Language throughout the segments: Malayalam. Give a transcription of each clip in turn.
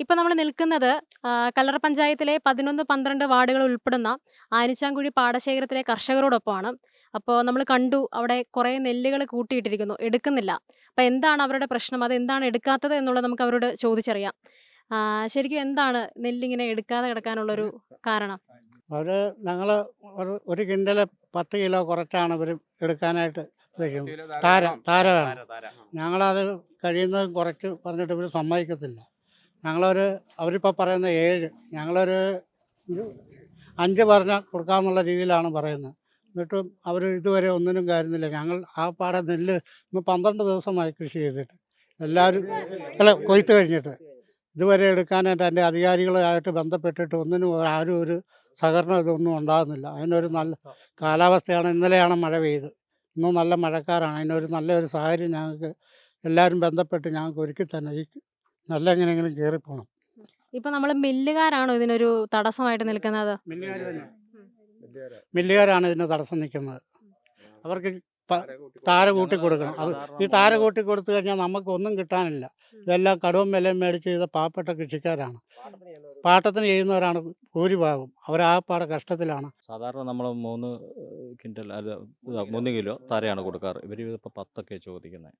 ഇപ്പൊ നമ്മൾ നിൽക്കുന്നത് കല്ലറ പഞ്ചായത്തിലെ പതിനൊന്ന് പന്ത്രണ്ട് വാർഡുകൾ ഉൾപ്പെടുന്ന ആനിച്ചാങ്കുഴി പാടശേഖരത്തിലെ കർഷകരോടൊപ്പമാണ്. അപ്പോൾ നമ്മൾ കണ്ടു അവിടെ കുറേ നെല്ലുകൾ കൂട്ടിയിട്ടിരിക്കുന്നു. എടുക്കുന്നില്ല. അപ്പോൾ എന്താണ് അവരുടെ പ്രശ്നം? അത് എന്താണ് എടുക്കാത്തത് എന്നുള്ളത് നമുക്ക് അവരോട് ചോദിച്ചറിയാം. ആ, ശരിക്കും എന്താണ് നെല്ലിങ്ങനെ എടുക്കാതെ കിടക്കാനുള്ളൊരു കാരണം? അവർ ഞങ്ങൾ ഒരു ഒരു കിൻഡൽ പത്ത് കിലോ കുറച്ചാണ് ഇവർ എടുക്കാനായിട്ട് ഉദ്ദേശിക്കുന്നത്. താര താര വേണം. ഞങ്ങളത് കഴിയുന്നതും കുറച്ച് പറഞ്ഞിട്ട് ഇവർ സമ്മതിക്കത്തില്ല. ഞങ്ങളൊരു അവരിപ്പോൾ പറയുന്ന ഏഴ് ഞങ്ങളൊരു അഞ്ച് പറഞ്ഞാൽ കൊടുക്കാമെന്നുള്ള രീതിയിലാണ് പറയുന്നത്. എന്നിട്ടും അവർ ഇതുവരെ ഒന്നിനും കാര്യമില്ല. ഞങ്ങൾ ആ പാടെ നെല്ല് ഇന്ന് പന്ത്രണ്ട് ദിവസമായി കൃഷി ചെയ്തിട്ട്. എല്ലാവരും അല്ല കൊയ്ത്ത് കഴിഞ്ഞിട്ട്. ഇതുവരെ എടുക്കാനായിട്ട് എന്റെ അധികാരികളുമായിട്ട് ബന്ധപ്പെട്ടിട്ട് ഒന്നിനും ആരും ഒരു സഹകരണം ഇതൊന്നും ഉണ്ടാകുന്നില്ല. അതിനൊരു നല്ല കാലാവസ്ഥയാണ്. ഇന്നലെയാണ് മഴ പെയ്ത്. ഇന്നും നല്ല മഴക്കാരാണ്. അതിനൊരു നല്ലൊരു സാഹചര്യം ഞങ്ങൾക്ക് എല്ലാവരും ബന്ധപ്പെട്ട് ഞങ്ങൾക്ക് ഒരുക്കി തന്നെ. ഈ നല്ല എങ്ങനെയെങ്കിലും കയറിപ്പോണം ഇപ്പൊ നമ്മൾ മില്ലുകാരാണോ ഇതിനൊരു തടസ്സമായിട്ട് നിൽക്കുന്നത്? മില്ലുകാരാണ് ഇതിന് തടസ്സം നിൽക്കുന്നത്. അവർക്ക് താര കൂട്ടി കൊടുക്കണം. അത് ഈ താര കൂട്ടി കൊടുത്തു കഴിഞ്ഞാൽ നമുക്ക് ഒന്നും കിട്ടാനില്ല ഇതെല്ലാം കടവും വിലയും മേടിച്ച് ചെയ്ത പാവപ്പെട്ട കൃഷിക്കാരാണ്. പാട്ടത്തിന് ചെയ്യുന്നവരാണ് ഭൂരിഭാഗം പാട കഷ്ടത്തിലാണ്. സാധാരണ നമ്മൾ മൂന്ന് ക്വിന്റൽ അല്ല മൂന്ന് കിലോ താരയാണ് കൊടുക്കാറ്. ഇവർ ഇപ്പോൾ പത്തൊക്കെ ചോദിക്കുന്നത്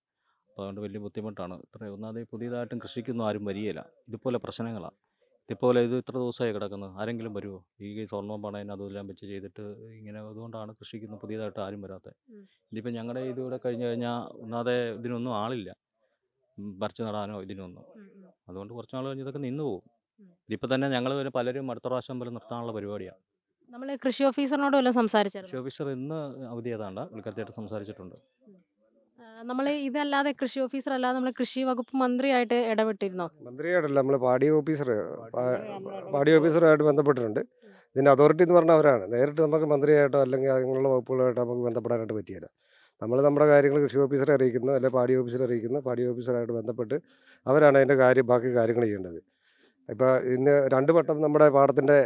അതുകൊണ്ട് വലിയ ബുദ്ധിമുട്ടാണ്. ഇത്ര ഒന്നാമത് പുതിയതായിട്ടും കൃഷിക്കൊന്നും ആരും വരികയില്ല. ഇതുപോലെ പ്രശ്നങ്ങളാണ് ഇതുപോലെ ഇത് ഇത്ര ദിവസമായി കിടക്കുന്നത്. ആരെങ്കിലും വരുമോ ഈ സ്വർണം പണയം അതെല്ലാം വെച്ച് ചെയ്തിട്ട് ഇങ്ങനെ അതുകൊണ്ടാണ് കൃഷിക്കൊന്നും പുതിയതായിട്ട് ആരും വരാത്തത്. ഇതിപ്പോൾ ഞങ്ങളുടെ ഇതിവിടെ കഴിഞ്ഞ് കഴിഞ്ഞാൽ ഒന്നാതെ ഇതിനൊന്നും ആളില്ല. പറിച്ചു നടാനോ ഇതിനൊന്നും. അതുകൊണ്ട് കുറച്ച് നാൾ കഴിഞ്ഞ് ഇതൊക്കെ നിന്ന് പോകും. ഇതിപ്പോൾ തന്നെ ഞങ്ങൾ പലരും അടുത്ത പ്രാവശ്യം വരെ നിർത്താനുള്ള പരിപാടിയാണ് നമ്മൾ കൃഷി ഓഫീസറിനോട് വല്ലതും കൃഷി ഓഫീസർ ഇന്ന് അവധി ഏതാണ്ട് ഉദ്ഘാടനമായിട്ട് സംസാരിച്ചിട്ടുണ്ട്. നമ്മൾ ഇതല്ലാതെ കൃഷി ഓഫീസർ അല്ലാതെ നമ്മൾ കൃഷി വകുപ്പ് മന്ത്രിയായിട്ട് ഇടപെട്ടിരുന്നോ? മന്ത്രിയായിട്ടല്ല നമ്മൾ പാടി ഓഫീസർ പാടി ഓഫീസറുമായിട്ട് ബന്ധപ്പെട്ടിട്ടുണ്ട്. ഇതിന്റെ അതോറിറ്റി എന്ന് പറഞ്ഞാൽ അവരാണ്. നേരിട്ട് നമുക്ക് മന്ത്രിയായിട്ടോ അല്ലെങ്കിൽ അങ്ങനെയുള്ള വകുപ്പുകളായിട്ടോ നമുക്ക് ബന്ധപ്പെടാനായിട്ട് പറ്റിയില്ല നമ്മൾ നമ്മുടെ കാര്യങ്ങൾ കൃഷി ഓഫീസറെ അറിയിക്കുന്നു അല്ലെങ്കിൽ പാടി ഓഫീസറെ അറിയിക്കുന്നു പാടി ഓഫീസറായിട്ട് ബന്ധപ്പെട്ട് അവരാണ് അതിന്റെ കാര്യം ബാക്കി കാര്യങ്ങൾ ചെയ്യേണ്ടത്. ഇപ്പോൾ ഇന്ന് രണ്ട് വട്ടം നമ്മുടെ പാടത്തിന്റെ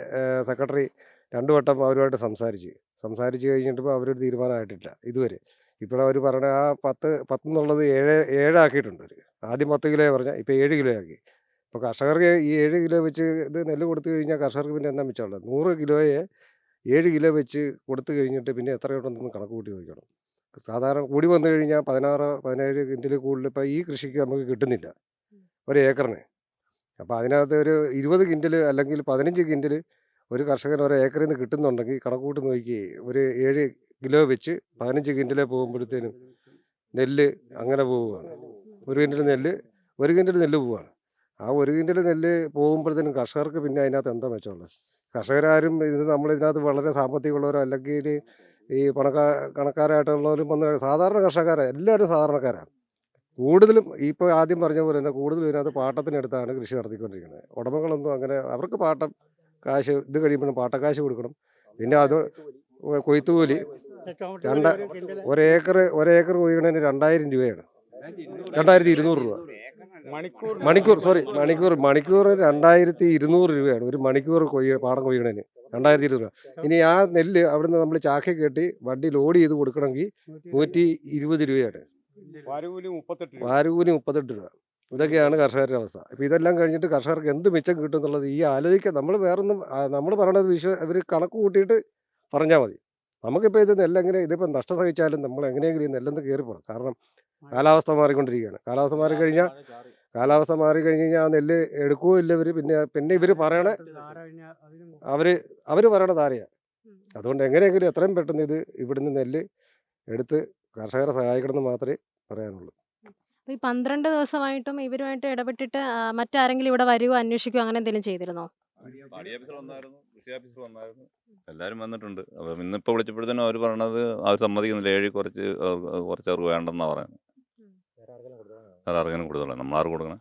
സെക്രട്ടറി രണ്ട് വട്ടം അവരുമായിട്ട് സംസാരിച്ച്. സംസാരിച്ച് കഴിഞ്ഞിട്ടിപ്പോൾ അവരൊരു തീരുമാനമായിട്ടില്ല ഇതുവരെ. ഇപ്പോൾ അവർ പറഞ്ഞ ആ പത്ത് പത്തെന്നുള്ളത് ഏഴ് ഏഴാക്കിയിട്ടുണ്ട് അവർ ആദ്യം പത്ത് കിലോ പറഞ്ഞാൽ ഇപ്പോൾ ഏഴ് കിലോ ആക്കി. ഇപ്പോൾ കർഷകർക്ക് ഈ ഏഴ് കിലോ വെച്ച് ഇത് നെല്ല് കൊടുത്തു കഴിഞ്ഞാൽ കർഷകർക്ക് പിന്നെ എന്നാ മിച്ചമുള്ളത്? നൂറ് കിലോയെ ഏഴ് കിലോ വെച്ച് കൊടുത്തു കഴിഞ്ഞിട്ട് പിന്നെ എത്രയുണ്ടെന്ന് കണക്ക് കൂട്ടി നോക്കണം. സാധാരണ കൂടി വന്നു കഴിഞ്ഞാൽ പതിനാറ് പതിനേഴ് കിന്റിൽ കൂടുതൽ ഇപ്പോൾ ഈ കൃഷിക്ക് നമുക്ക് കിട്ടുന്നില്ല. ഒരു ഏക്കറിന്. അപ്പോൾ അതിനകത്ത് ഒരു ഇരുപത് കിന്റിൽ അല്ലെങ്കിൽ പതിനഞ്ച് കിന്റിൽ ഒരു കർഷകന് ഒരു ഏക്കറിൽ നിന്ന് കിട്ടുന്നുണ്ടെങ്കിൽ കണക്കൂട്ട് കൂട്ടി നോക്കി ഒരു ഏഴ് കിലോ വെച്ച് പതിനഞ്ച് ക്വിന്റലെ പോകുമ്പോഴത്തേനും നെല്ല് അങ്ങനെ പോവുകയാണ്. ഒരു ക്വിന്റൽ നെല്ല് ഒരു ക്വിന്റൽ നെല്ല് പോവുകയാണ്. ആ ഒരു ക്വിന്റൽ നെല്ല് പോകുമ്പോഴത്തേനും കർഷകർക്ക് പിന്നെ അതിനകത്ത് എന്താ മെച്ചമുള്ളത്? കർഷകരാരും ഇത് നമ്മളിതിനകത്ത് വളരെ സാമ്പത്തികമുള്ളവരോ അല്ലെങ്കിൽ ഈ പണക്കാ കണക്കാരായിട്ടുള്ളവരും വന്ന് സാധാരണ കർഷകരാണ് എല്ലാവരും സാധാരണക്കാരാണ് കൂടുതലും ഇപ്പോൾ ആദ്യം പറഞ്ഞ പോലെ തന്നെ കൂടുതലും ഇതിനകത്ത് പാട്ടത്തിനടുത്താണ് കൃഷി നടത്തിക്കൊണ്ടിരിക്കുന്നത്. ഉടമകളൊന്നും അങ്ങനെ അവർക്ക് പാട്ടം കാശ് ഇത് കഴിയുമ്പോഴും പാട്ടക്കാശ് കൊടുക്കണം. പിന്നെ അത് കൊയ്ത്തുകൂലി. രണ്ട് ഒരു ഏക്കർ കൊയ്യണതിന് രണ്ടായിരം രൂപയാണ്. രണ്ടായിരത്തി ഇരുന്നൂറ് രൂപ. മണിക്കൂർ സോറി മണിക്കൂർ മണിക്കൂർ രണ്ടായിരത്തി ഇരുന്നൂറ് രൂപയാണ്. ഒരു മണിക്കൂർ കൊയ്യ പാടം കൊയ്യണതിന് രണ്ടായിരത്തി ഇരുന്നൂറ് രൂപ. ഇനി ആ നെല്ല് അവിടുന്ന് നമ്മൾ ചാക്കി കെട്ടി വണ്ടി ലോഡ് ചെയ്ത് കൊടുക്കണമെങ്കിൽ നൂറ്റി ഇരുപത് രൂപയാണ്. വാരൂലി മുപ്പത്തെട്ട് രൂപ. ഇതൊക്കെയാണ് കർഷകരുടെ അവസ്ഥ. ഇപ്പം ഇതെല്ലാം കഴിഞ്ഞിട്ട് കർഷകർക്ക് എന്ത് മിച്ചം കിട്ടും എന്നുള്ളത് ഈ ആലോചിക്കുക നമ്മൾ വേറൊന്നും നമ്മൾ പറയണത് വിശ്വ ഇവർ കണക്ക് കൂട്ടിയിട്ട് പറഞ്ഞാൽ മതി. നമുക്കിപ്പോൾ ഇത് നെല്ലെങ്ങനെ ഇതിപ്പോൾ നഷ്ടം സഹിച്ചാലും നമ്മൾ എങ്ങനെയെങ്കിലും ഈ നെല്ലൊന്ന് കയറിപ്പോണം. കാരണം കാലാവസ്ഥ മാറിക്കൊണ്ടിരിക്കുകയാണ്. കാലാവസ്ഥ മാറിക്കഴിഞ്ഞാൽ കാലാവസ്ഥ മാറി കഴിഞ്ഞ് കഴിഞ്ഞാൽ ആ നെല്ല് എടുക്കുകയോ ഇല്ല ഇവർ പിന്നെ പിന്നെ ഇവർ പറയണ അവർ അവർ പറയണ താരയാണ് അതുകൊണ്ട് എങ്ങനെയെങ്കിലും എത്രയും പെട്ടെന്ന് ഇത് ഇവിടുന്ന് നെല്ല് എടുത്ത് കർഷകരെ സഹായിക്കണമെന്ന് മാത്രമേ പറയാനുള്ളൂ. ഈ പന്ത്രണ്ട് ദിവസമായിട്ടും ഇവരുമായിട്ട് ഇടപെട്ടിട്ട് മറ്റാരെങ്കിലും ഇവിടെ വരുവോ അന്വേഷിക്കുകയോ അങ്ങനെ എന്തെങ്കിലും ചെയ്തിരുന്നോ? പാടി ഓഫീസർ വന്നായിരുന്നു കൃഷി ഓഫീസർ വന്നായിരുന്നു. എല്ലാവരും വന്നിട്ടുണ്ട്. അപ്പം ഇന്നിപ്പോൾ വിളിച്ചപ്പോഴത്തേനും അവർ പറഞ്ഞത് അവർ സമ്മതിക്കുന്നില്ല. ഏഴ് കുറച്ച് കുറച്ച് അവർക്ക് വേണ്ടെന്നാണ് പറയുന്നത്. വേറെ ആർക്കെങ്കിലും കൊടുത്തോളാം നമ്മൾ ആർക്ക് കൊടുക്കണം?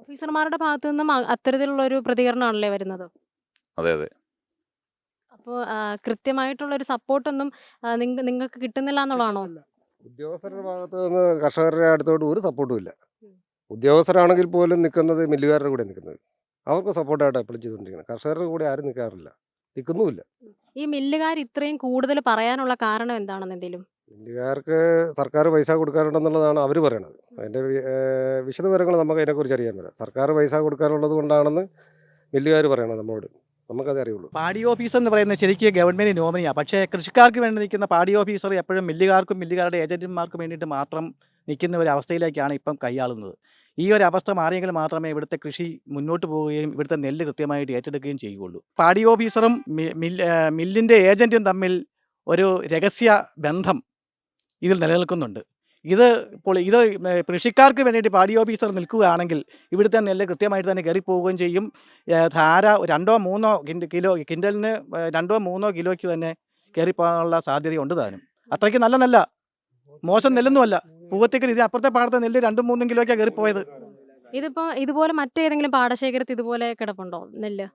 ഓഫീസർമാരുടെ ഭാഗത്തു നിന്നും അത്തരത്തിലുള്ള ഒരു പ്രതികരണമാണല്ലേ വരുന്നത്? അതെ അതെ. അപ്പോൾ കൃത്യമായിട്ടുള്ള ഒരു സപ്പോർട്ടൊന്നും നിങ്ങൾക്ക് കിട്ടുന്നില്ല എന്നുള്ളതാണോ? ഉദ്യോഗസ്ഥരുടെ ഭാഗത്ത് നിന്ന് കർഷകരുടെ അടുത്തോട്ട് ഒരു സപ്പോർട്ടും ഇല്ല. ഉദ്യോഗസ്ഥരാണെങ്കിൽ പോലും നിൽക്കുന്നത് മില്ലുകാരുടെ കൂടെ നിൽക്കുന്നത്. അവർക്ക് സപ്പോർട്ടായിട്ട് എപ്പോഴും ചെയ്തുകൊണ്ടിരിക്കുന്നത്. കർഷകരുടെ കൂടെ ആരും നിൽക്കാറില്ല നിൽക്കുന്നുമില്ല ഈ മില്ലുകാർ ഇത്രയും കൂടുതൽ പറയാനുള്ള കാരണം എന്താണെന്ന് എന്തെങ്കിലും മില്ലുകാർക്ക് സർക്കാർ പൈസ കൊടുക്കാനുണ്ടെന്നുള്ളതാണ് അവർ പറയണത്. അതിന്റെ വിശദവിവരങ്ങൾ വിശദ വിവരങ്ങൾ നമുക്ക് അതിനെക്കുറിച്ച് അറിയാൻ പറ്റില്ല. സർക്കാർ പൈസ കൊടുക്കാനുള്ളത് കൊണ്ടാണെന്ന് മില്ലുകാർ പറയണത് നമ്മളോട്. നമുക്കത് അറിയുള്ളൂ. പാടി ഓഫീസർ എന്ന് പറയുന്നത് ശരിക്കും ഗവൺമെന്റ് നോമിനിയാണ് പക്ഷേ കൃഷിക്കാർക്ക് വേണ്ടി നിൽക്കുന്ന പാടി ഓഫീസർ എപ്പോഴും മില്ലുകാർക്കും മില്ലുകാരുടെ ഏജന്റുമാർക്കും വേണ്ടിയിട്ട് മാത്രം നിൽക്കുന്ന ഒരു അവസ്ഥയിലേക്കാണ് ഇപ്പം കൈയാളുന്നത്. ഈ ഒരു അവസ്ഥ മാറിയെങ്കിൽ മാത്രമേ ഇവിടുത്തെ കൃഷി മുന്നോട്ട് പോവുകയും ഇവിടുത്തെ നെല്ല് കൃത്യമായിട്ട് ഏറ്റെടുക്കുകയും ചെയ്യുകയുള്ളൂ. പാടി ഓഫീസറും മില്ലിന്റെ ഏജന്റും തമ്മിൽ ഒരു രഹസ്യ ബന്ധം ഇതിൽ നിലനിൽക്കുന്നുണ്ട്. ഇത് ഇപ്പോൾ ഇത് കൃഷിക്കാർക്ക് വേണ്ടിയിട്ട് പാടി ഓഫീസർ നിൽക്കുകയാണെങ്കിൽ ഇവിടുത്തെ നെല്ല് കൃത്യമായിട്ട് തന്നെ കയറി പോവുകയും ചെയ്യും ധാര രണ്ടോ മൂന്നോ കിലോ കിൻഡലിന് രണ്ടോ മൂന്നോ കിലോയ്ക്ക് തന്നെ കയറിപ്പോകാനുള്ള സാധ്യതയുണ്ട് താനും. അത്രയ്ക്ക് നല്ല നല്ല. മോശം നെല്ലൊന്നുമല്ല. പൂവത്തേക്ക് ഇത് അപ്പുറത്തെ പാടത്തെ നെല്ല് രണ്ടും മൂന്നും കിലോയ്ക്കാണ് കയറിപ്പോയത് ഇതിപ്പോ ഇതുപോലെ മറ്റേതെങ്കിലും പാടശേഖരത്ത് ഇതുപോലെ കിടപ്പുണ്ടോ നെല്ല്?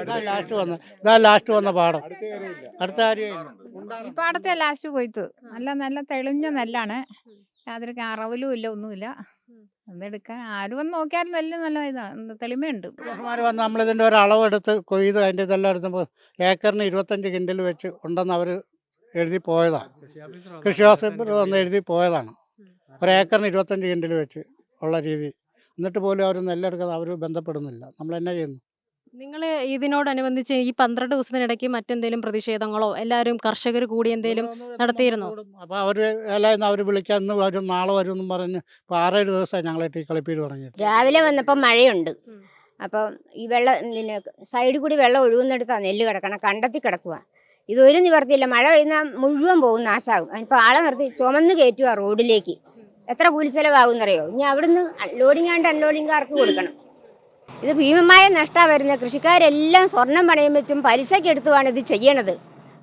ഇതാ ലാസ്റ്റ് വന്ന ഇതാ ലാസ്റ്റ് വന്ന പാടം. അടുത്ത ഈ പാടത്തെ ലാസ്റ്റ് കൊയ്ത്ത്. നല്ല നല്ല തെളിഞ്ഞ നെല്ലാണ്. യാതൊരു അറവിലും ഇല്ല ഒന്നുമില്ല. അതെടുക്കാൻ ആരും വന്ന് നോക്കിയാലും നല്ല നല്ല ഇതാണ് തെളിമയുണ്ട്. ഉദ്യോഗസ്ഥന്മാർ വന്ന് നമ്മളിതിന്റെ ഒരു അളവെടുത്ത് കൊയ്ത് അതിന്റെ ഇതെല്ലാം എടുത്തപ്പോൾ ഏക്കറിന് ഇരുപത്തഞ്ച് കിൻഡൽ വെച്ച് ഉണ്ടെന്ന് അവർ എഴുതി പോയതാണ് കൃഷി ഓഫീസർ വന്ന് എഴുതി പോയതാണ്. ഒരു ഏക്കറിന് ഇരുപത്തഞ്ച് കിൻഡിൽ വെച്ച് ഉള്ള രീതി. എന്നിട്ട് പോലും അവർ നെല്ലെടുക്കാതെ അവർ ബന്ധപ്പെടുന്നില്ല. നമ്മൾ എന്നാ ചെയ്യുന്നു? നിങ്ങൾ ഇതിനോടനുബന്ധിച്ച് ഈ പന്ത്രണ്ട് ദിവസത്തിനിടയ്ക്ക് മറ്റെന്തെങ്കിലും പ്രതിഷേധങ്ങളോ എല്ലാവരും കർഷകർ കൂടി എന്തെങ്കിലും നടത്തിയിരുന്നോ? അപ്പോൾ അവർ എല്ലാം അവർ വിളിക്കാൻ ഇന്ന് വരും നാളെ വരും എന്നും പറഞ്ഞ് ഇപ്പോൾ ആറേഴ് ദിവസമായി ഞങ്ങളെ ടീ കളിപ്പീര് തുടങ്ങി രാവിലെ വന്നപ്പോൾ മഴയുണ്ട്. അപ്പം ഈ വെള്ളം പിന്നെ സൈഡിൽ കൂടി വെള്ളം ഒഴുകുന്നിടത്താണ് നെല്ല് കിടക്കണം കണ്ടത്തി കിടക്കുക ഇതൊരു നിവർത്തിയില്ല. മഴ പെയ്യുന്ന മുഴുവൻ പോകും നാശാകും. അതിനിപ്പോൾ ആളെ നിർത്തി ചുമന്ന് കയറ്റുക റോഡിലേക്ക്. എത്ര കൂലിച്ചെലവാകുമെന്നറിയോ? ഇനി അവിടുന്ന് അൺലോഡിംഗ് ആണ്ട് അൺലോഡിംഗുകാർക്ക് കൊടുക്കണം. ഇത് ഭീമമായ നഷ്ടമാണ് വരുന്നത് കൃഷിക്കാരെല്ലാം സ്വർണം പണയം വെച്ചും പലിശയ്ക്ക് എടുത്തുമാണ് ഇത് ചെയ്യണത്.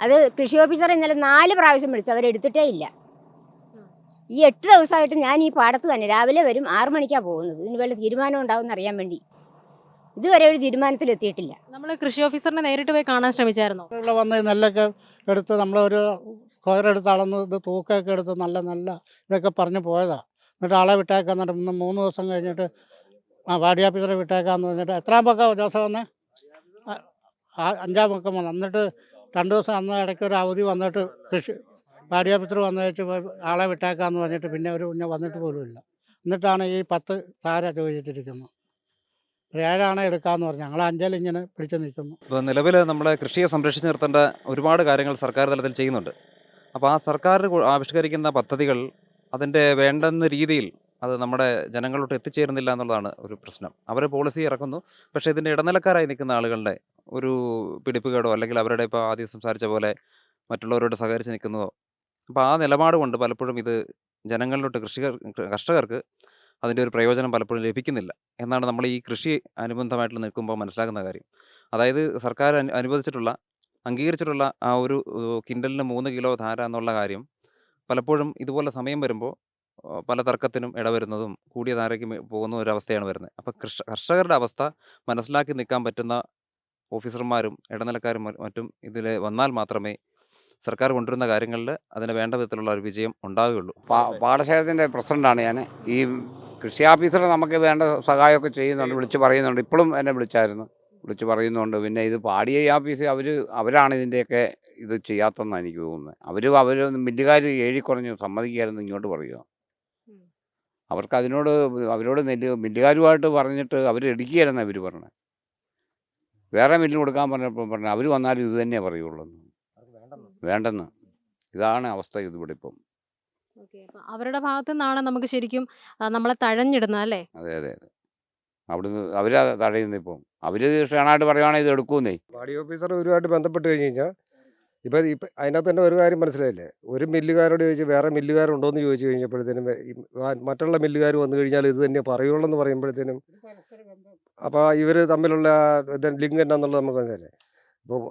അത് കൃഷി ഓഫീസർ ഇന്നലെ നാല് പ്രാവശ്യം വിളിച്ചു. അവരെടുത്തിട്ടേ ഇല്ല. ഈ എട്ട് ദിവസമായിട്ട് ഞാൻ ഈ പാടത്ത് തന്നെ. രാവിലെ വരും ആറു മണിക്കാണ് പോകുന്നത്. ഇതിന് വല്ല തീരുമാനം ഉണ്ടാവും അറിയാൻ വേണ്ടി. ഇതുവരെ ഒരു തീരുമാനത്തിൽ എത്തിയിട്ടില്ല നമ്മൾ കൃഷി ഓഫീസറിനെ നേരിട്ട് പോയി കാണാൻ ശ്രമിച്ചായിരുന്നു? ഇവിടെ വന്ന് ഈ നെല്ലൊക്കെ എടുത്ത് നമ്മളൊരു കോരെടുത്ത് അളന്ന് ഇത് തൂക്കമൊക്കെ എടുത്ത് നല്ല നല്ല ഇതൊക്കെ പറഞ്ഞ് പോയതാ. എന്നിട്ട് ആളെ വിട്ടേക്കാന്ന് പറഞ്ഞിട്ട് ഇന്ന് മൂന്ന് ദിവസം കഴിഞ്ഞിട്ട് ആ വാടിയാപ്പിതറെ വിട്ടേക്കാന്ന് പറഞ്ഞിട്ട് എത്രാം പക്കം ദിവസം വന്ന്? അഞ്ചാം പക്കം വന്നു. എന്നിട്ട് രണ്ട് ദിവസം അന്ന് ഇടയ്ക്ക് ഒരു അവധി വന്നിട്ട് കൃഷി വാടിയാപ്പിത്തർ വന്നു വെച്ച് ആളെ വിട്ടേക്കാന്ന് പറഞ്ഞിട്ട് പിന്നെ ഒരു കുഞ്ഞ് വന്നിട്ട് പോലുമില്ല. എന്നിട്ടാണ് ഈ പത്ത് താര ചോദിച്ചിട്ടിരിക്കുന്നത്. ഏഴാണ് എടുക്കാമെന്ന് പറഞ്ഞു. ഞങ്ങൾ അഞ്ചലിങ്ങനെ പിടിച്ചു നിൽക്കുന്നു. ഇപ്പോൾ നിലവിൽ നമ്മുടെ കൃഷിയെ സംരക്ഷിച്ച് നിർത്തേണ്ട ഒരുപാട് കാര്യങ്ങൾ സർക്കാർ തലത്തിൽ ചെയ്യുന്നുണ്ട്. അപ്പോൾ ആ സർക്കാർ ആവിഷ്കരിക്കുന്ന പദ്ധതികൾ അതിന്റെ വേണ്ടെന്ന രീതിയിൽ അത് നമ്മുടെ ജനങ്ങളോട്ട് എത്തിച്ചേരുന്നില്ല എന്നുള്ളതാണ് ഒരു പ്രശ്നം. അവർ പോളിസി ഇറക്കുന്നു. പക്ഷേ ഇതിന്റെ ഇടനിലക്കാരായി നിൽക്കുന്ന ആളുകളുടെ ഒരു പിടിപ്പുകേടോ അല്ലെങ്കിൽ അവരുടെ ഇപ്പോൾ ആദ്യം സംസാരിച്ച പോലെ മറ്റുള്ളവരോട് സഹകരിച്ച് നിൽക്കുന്നതോ അപ്പോൾ ആ നിലപാട് കൊണ്ട് പലപ്പോഴും ഇത് ജനങ്ങളിലോട്ട് കൃഷികർ കർഷകർക്ക് അതിന്റെ ഒരു പ്രയോജനം പലപ്പോഴും ലഭിക്കുന്നില്ല. എന്നാണ് നമ്മൾ ഈ കൃഷി അനുബന്ധമായിട്ട് നിൽക്കുമ്പോൾ മനസ്സിലാക്കുന്ന കാര്യം. അതായത് സർക്കാർ അനുവദിച്ചിട്ടുള്ള അംഗീകരിച്ചിട്ടുള്ള ആ ഒരു കിൻഡലിന് മൂന്ന് കിലോ ധാര എന്നുള്ള കാര്യം പലപ്പോഴും ഇതുപോലെ സമയം വരുമ്പോൾ പല തർക്കത്തിനും ഇടവരുന്നതും കൂടിയ ധാരയ്ക്ക് പോകുന്ന ഒരു അവസ്ഥയാണ് വരുന്നത്. അപ്പോൾ കൃഷ കർഷകരുടെ അവസ്ഥ മനസ്സിലാക്കി നിൽക്കാൻ പറ്റുന്ന ഓഫീസർമാരും ഇടനിലക്കാരും മറ്റും ഇതിൽ വന്നാൽ മാത്രമേ സർക്കാർ കൊണ്ടുവരുന്ന കാര്യങ്ങളിൽ അതിന് വേണ്ട വിധത്തിലുള്ള ഒരു വിജയം ഉണ്ടാവുകയുള്ളൂ. പാടശേഖരത്തിന്റെ പ്രസിഡന്റാണ് ഞാൻ. ഈ കൃഷി ഓഫീസർ നമുക്ക് വേണ്ട സഹായമൊക്കെ ചെയ്യുന്നുണ്ട് വിളിച്ച് പറയുന്നുണ്ട്. ഇപ്പോഴും എന്നെ വിളിച്ചായിരുന്നു. വിളിച്ച് പറയുന്നുണ്ട്. പിന്നെ ഇത് പാടിയ ഓഫീസ് അവർ അവരാണ് ഇതിന്റെയൊക്കെ ഇത് ചെയ്യാത്തതെന്നാണ് എനിക്ക് തോന്നുന്നത്. അവർ അവർ മില്ലുകാർ എഴുതിക്കുറഞ്ഞു കുറഞ്ഞ്. സമ്മതിക്കായിരുന്നു ഇങ്ങോട്ട് പറയുക അവർക്ക് അതിനോട് അവരോട് നെല്ല് മില്ലുകാരുമായിട്ട് പറഞ്ഞിട്ട് അവർ ഇടുക്കിയായിരുന്നു അവർ പറഞ്ഞത്. വേറെ മില്ല് കൊടുക്കാൻ പറഞ്ഞപ്പോൾ പറഞ്ഞു അവർ വന്നാലും ഇത് തന്നെയാണ് പറയുള്ളൂ വേണ്ടെന്ന്. ഇതാണ് അവസ്ഥ ഇതിവിടെ ഇപ്പം. അവരുടെ ഭാഗത്തു നിന്നാണ് നമുക്ക് ശരിക്കും നമ്മളെ തഴഞ്ഞിടുന്നത് അല്ലേ? അതെ അതെ അതെ. അവിടുന്ന് അവരാ തടയുന്നത് ഇപ്പം. അവർ ക്ഷണമായിട്ട് പറയുവാണെങ്കിൽ ഇത് എടുക്കുന്നേ. വാടി ഓഫീസർ ഒരുമായിട്ട് ബന്ധപ്പെട്ട് കഴിഞ്ഞ് കഴിഞ്ഞാൽ ഇപ്പൊ ഇപ്പം അതിനകത്ത് തന്നെ ഒരു കാര്യം മനസ്സിലായില്ലേ? ഒരു മില്ലുകാരോട് ചോദിച്ച് വേറെ മില്ലുകാരുണ്ടോ എന്ന് ചോദിച്ചു കഴിഞ്ഞപ്പോഴത്തേനും മറ്റുള്ള മില്ലുകാർ വന്നു കഴിഞ്ഞാൽ ഇത് തന്നെ പറയുള്ളൂ എന്ന് പറയുമ്പോഴത്തേനും അപ്പോൾ ഇവർ തമ്മിലുള്ള ലിങ്ക് എന്നാന്നുള്ളത് നമുക്ക് മനസ്സിലായി അപ്പോൾ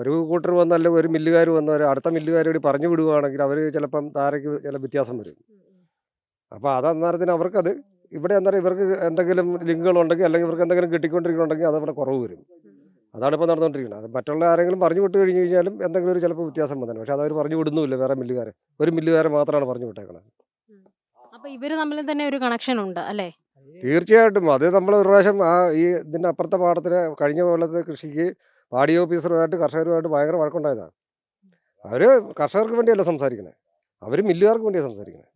ഒരു കൂട്ടർ വന്നല്ല ഒരു മില്ലുകാർ വന്നവർ അടുത്ത മില്ലുകാർ കൂടി പറഞ്ഞു വിടുകയാണെങ്കിൽ അവർ ചിലപ്പം താരയ്ക്ക് ചില വ്യത്യാസം വരും. അപ്പോൾ അത് അന്നേരത്തിന് അവർക്കത് ഇവിടെ എന്താ പറയുക ഇവർക്ക് എന്തെങ്കിലും ലിങ്കുകളുണ്ടെങ്കിൽ അല്ലെങ്കിൽ ഇവർക്ക് എന്തെങ്കിലും കിട്ടിക്കൊണ്ടിരിക്കുന്നുണ്ടെങ്കിൽ അത് അവിടെ കുറവ് വരും. അതാണ് ഇപ്പോൾ നടന്നുകൊണ്ടിരിക്കുന്നത്. അത് മറ്റുള്ള ആരെങ്കിലും പറഞ്ഞു വിട്ട് കഴിഞ്ഞ് കഴിഞ്ഞാലും എന്തെങ്കിലും ഒരു ചിലപ്പോൾ വ്യത്യാസം വന്നേനെ. പക്ഷേ അതവർ പറഞ്ഞു വിടുന്നുമില്ല വേറെ മില്ലുകാർ ഒരു മില്ലുകാരെ മാത്രമാണ് പറഞ്ഞു വിട്ടേക്കണത്. അപ്പോൾ ഇവർ തമ്മിൽ തന്നെ ഒരു കണക്ഷൻ ഉണ്ട് അല്ലേ? തീർച്ചയായിട്ടും. അത് നമ്മൾ ഒരു പ്രാവശ്യം ആ ഈ ഇതിന്റെ അപ്പുറത്തെ പാടത്തിന് കഴിഞ്ഞ കൊല്ലത്തെ കൃഷിക്ക് പാടി ഓഫീസറുമായിട്ട് കർഷകരുമായിട്ട് ഭയങ്കര വഴക്കുണ്ടായതാണ് അവർ കർഷകർക്ക് വേണ്ടിയല്ല സംസാരിക്കുന്നത് അവർ മില്ലുകാർക്ക് വേണ്ടിയാണ് സംസാരിക്കുന്നത്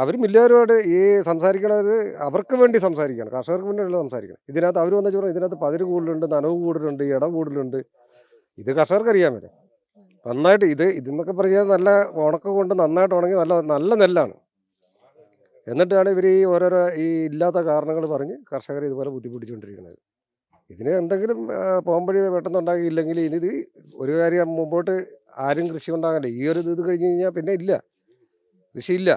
അവർ മില്ലുകാരുമായിട്ട് ഈ സംസാരിക്കണത് അവർക്ക് വേണ്ടി സംസാരിക്കണം. കർഷകർക്ക് വേണ്ടിയല്ല സംസാരിക്കണം ഇതിനകത്ത് അവർ വന്ന ചോദിച്ചാൽ ഇതിനകത്ത് പതിര് കൂടുതലുണ്ട് നനവ് കൂടുതലുണ്ട് ഇട കൂടുതലുണ്ട്. ഇത് കർഷകർക്ക് അറിയാൻ പറ്റും. നന്നായിട്ട് ഇത് ഇതെന്നൊക്കെ പറഞ്ഞാൽ നല്ല ഉണക്കം കൊണ്ട് നന്നായിട്ട് ഉണങ്ങി നല്ല നല്ല നെല്ലാണ്. എന്നിട്ടാണ് ഇവർ ഈ ഓരോരോ ഈ ഇല്ലാത്ത കാരണങ്ങൾ പറഞ്ഞ് കർഷകരെ ഇതുപോലെ ബുദ്ധിമുട്ടിച്ചുകൊണ്ടിരിക്കുന്നത്. ഇതിന് എന്തെങ്കിലും പോകുമ്പഴി പോംവഴി പെട്ടെന്ന് ഉണ്ടാക്കിയില്ലെങ്കിൽ ഇനി ഇത് ഒരു കാര്യം മുമ്പോട്ട് ആരും കൃഷി ഉണ്ടാകണ്ട ഈ ഒരു ഇത് കഴിഞ്ഞ് കഴിഞ്ഞാൽ പിന്നെ ഇല്ല. കൃഷിയില്ല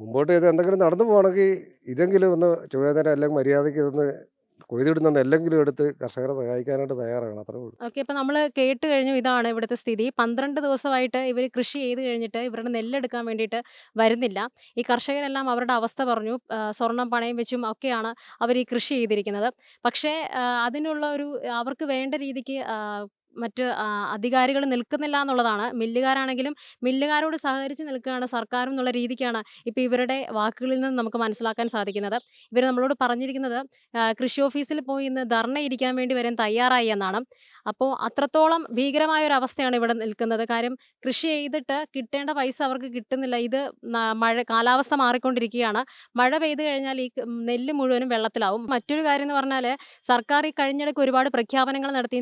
മുമ്പോട്ട് ഇത് എന്തെങ്കിലും നടന്നു പോകണമെങ്കിൽ ഇതെങ്കിലും ഒന്ന് ചുവേദന അല്ലെങ്കിൽ മര്യാദയ്ക്ക് ഇതൊന്ന് കൊയ്തിടുന്ന നെല്ലെങ്കിലും എടുത്ത് കർഷകരെ സഹായിക്കാനായിട്ട് തയ്യാറാണ്. അത്രേ ഉള്ളൂ. ഓക്കെ ഇപ്പം നമ്മൾ കേട്ട് കഴിഞ്ഞു ഇതാണ് ഇവിടുത്തെ സ്ഥിതി. പന്ത്രണ്ട് ദിവസമായിട്ട് ഇവർ കൃഷി ചെയ്ത് കഴിഞ്ഞിട്ട് ഇവരുടെ നെല്ലെടുക്കാൻ വേണ്ടിയിട്ട് വരുന്നില്ല. ഈ കർഷകരെല്ലാം അവരുടെ അവസ്ഥ പറഞ്ഞു. സ്വർണം പണയം വെച്ചും ഒക്കെയാണ് അവർ ഈ കൃഷി ചെയ്തിരിക്കുന്നത്. പക്ഷേ അതിനുള്ള ഒരു അവർക്ക് വേണ്ട രീതിക്ക് മറ്റ് അധികാരികൾ നിൽക്കുന്നില്ല എന്നുള്ളതാണ്. മില്ലുകാരാണെങ്കിലും മില്ലുകാരോട് സഹകരിച്ച് നിൽക്കുകയാണ് സർക്കാരും എന്നുള്ള രീതിക്കാണ് ഇപ്പോൾ ഇവരുടെ വാക്കുകളിൽ നിന്ന് നമുക്ക് മനസ്സിലാക്കാൻ സാധിക്കുന്നത്. ഇവർ നമ്മളോട് പറഞ്ഞിരിക്കുന്നത് കൃഷി ഓഫീസിൽ പോയി ഇന്ന് ധർണ ഇരിക്കാൻ വേണ്ടി വരാൻ തയ്യാറായി എന്നാണ്. അപ്പോൾ അത്രത്തോളം ഭീകരമായ ഒരു അവസ്ഥയാണ് ഇവിടെ നിൽക്കുന്നത്. കാര്യം കൃഷി ചെയ്തിട്ട് കിട്ടേണ്ട പൈസ അവർക്ക് കിട്ടുന്നില്ല. ഇത് മഴ കാലാവസ്ഥ മാറിക്കൊണ്ടിരിക്കുകയാണ്. മഴ പെയ്തു കഴിഞ്ഞാൽ ഈ നെല്ല് മുഴുവനും വെള്ളത്തിലാവും. മറ്റൊരു കാര്യം എന്ന് പറഞ്ഞാൽ സർക്കാർ ഈ കഴിഞ്ഞിടയ്ക്ക് ഒരുപാട് പ്രഖ്യാപനങ്ങൾ നടത്തി.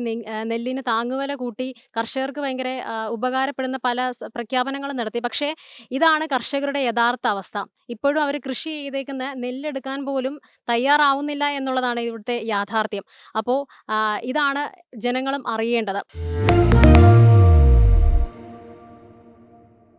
നെല്ലിന് താങ്ങുവില കൂട്ടി കർഷകർക്ക് ഭയങ്കര ഉപകാരപ്പെടുന്ന പല പ്രഖ്യാപനങ്ങളും നടത്തി. പക്ഷേ ഇതാണ് കർഷകരുടെ യഥാർത്ഥ അവസ്ഥ. ഇപ്പോഴും അവർ കൃഷി ചെയ്തേക്കുന്ന നെല്ലെടുക്കാൻ പോലും തയ്യാറാവുന്നില്ല എന്നുള്ളതാണ് ഇവിടുത്തെ യാഥാർത്ഥ്യം. അപ്പോൾ ഇതാണ് ജനങ്ങളും അറിയേണ്ടത്.